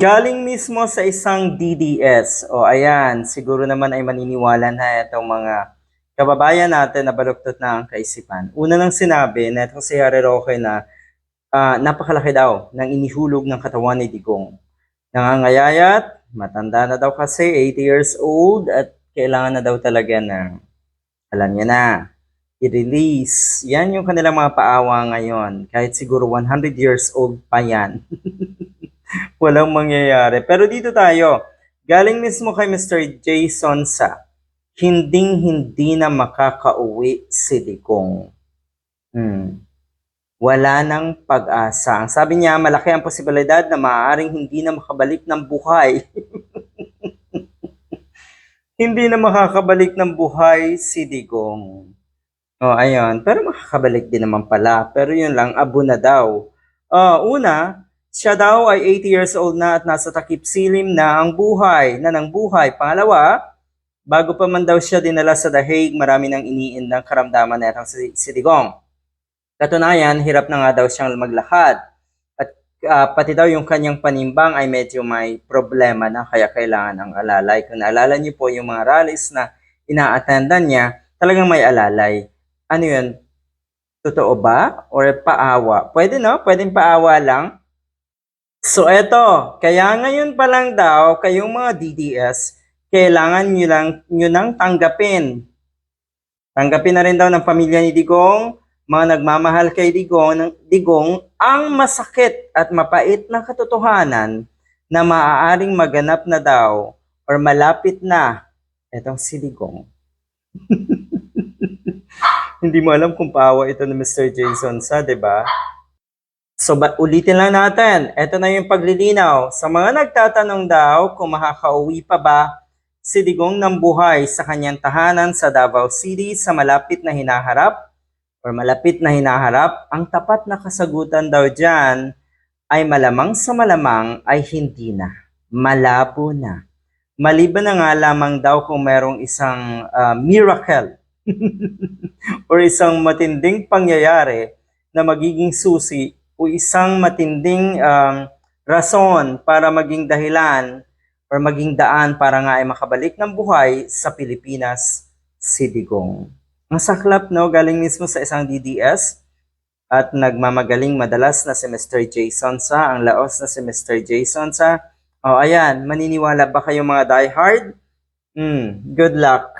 Galing mismo sa isang DDS. O ayan, siguro naman ay maniniwala na itong mga kababayan natin na baluktot na ang kaisipan. Una nang sinabi na itong si Harry Roque na ah, napakalaki daw ng inihulog ng katawan ni Digong. Nangangayayat, matanda na daw kasi, 80 years old, at kailangan na daw talaga na, alam niya na, i-release. Yan yung kanilang mga paawa ngayon. Kahit siguro 100 years old pa yan. Walang mangyayari. Pero dito tayo, galing mismo kay Mr. Jason sa hinding hindi na makakauwi si Digong. Hmm. Wala nang pag-asa. Sabi niya, malaki ang posibilidad na maaaring hindi na makabalik ng buhay. hindi na makakabalik ng buhay si Digong. Oh, ayun. Pero makakabalik din naman pala. Pero yun lang, abo na daw. Ah, una, siya daw ay 80 years old na at nasa takip silim na ang buhay, na ng buhay. Pangalawa, bago pa man daw siya dinala sa The Hague, marami nang iniin ng karamdaman na itong si, Digong. Katunayan, hirap na nga daw siyang maglakad. At ah, pati daw yung kanyang panimbang ay medyo may problema na kaya kailangan ng alalay. Kung naalala niyo po yung mga rallies na ina-attendan niya, talagang may alalay. Ano yun? Totoo ba? Or paawa? Pwede no? Pwedeng paawa lang? So eto, kaya ngayon pa lang daw, kayong mga DDS, kailangan nyo lang nyo nang tanggapin. Tanggapin na rin daw ng pamilya ni Digong, mga nagmamahal kay Digong, ng Digong ang masakit at mapait na katotohanan na maaaring maganap na daw or malapit na etong si Digong. Hindi mo alam kung paawa ito ni Mr. Jason sa, 'di ba? So, ba, ulitin lang natin. Ito na yung paglilinaw. Sa mga nagtatanong daw kung makakauwi pa ba si Digong ng buhay sa kanyang tahanan sa Davao City sa malapit na hinaharap or malapit na hinaharap, ang tapat na kasagutan daw dyan ay malamang sa malamang ay hindi na. Malabo na. Maliban na nga lamang daw kung merong isang ah, miracle or isang matinding pangyayari na magiging susi o isang matinding um, rason para maging dahilan or maging daan para nga ay makabalik ng buhay sa Pilipinas si Digong. Ang saklap no, galing mismo sa isang DDS at nagmamagaling madalas na si Mr. Jason sa, ang laos na si Mr. Jason sa. O ayan, maniniwala ba kayo mga diehard? Hmm, good luck.